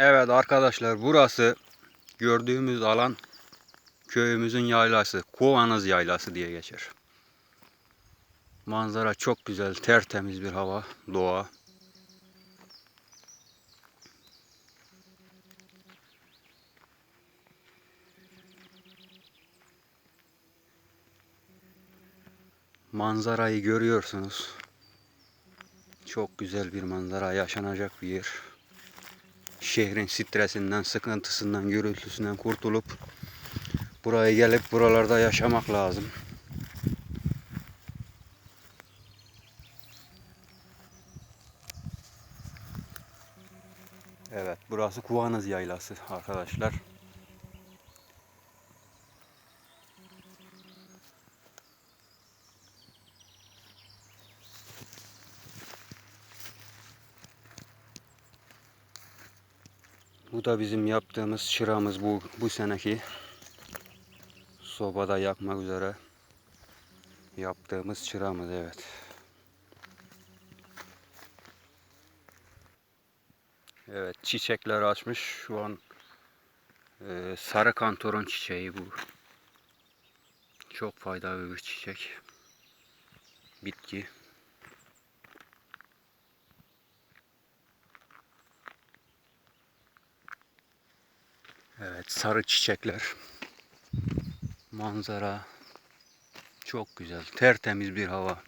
Evet arkadaşlar burası gördüğümüz alan köyümüzün yaylası. Kovanız yaylası diye geçer. Manzara çok güzel, tertemiz bir hava, doğa. Manzarayı görüyorsunuz. Çok güzel bir manzara, yaşanacak bir yer. Şehrin stresinden, sıkıntısından, gürültüsünden kurtulup buraya gelip buralarda yaşamak lazım. Evet, burası Kuvanız Yaylası arkadaşlar. Bu da bizim yaptığımız çıramız bu bu seneki sobada yakmak üzere yaptığımız çıramız evet. Evet çiçekler açmış şu an e, sarı kantoron çiçeği bu. Çok faydalı bir çiçek. Bitki. Evet sarı çiçekler. Manzara çok güzel. Tertemiz bir hava.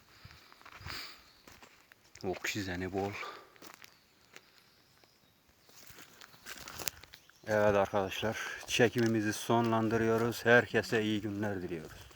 Oksijeni bol. Evet arkadaşlar çekimimizi sonlandırıyoruz. Herkese iyi günler diliyoruz.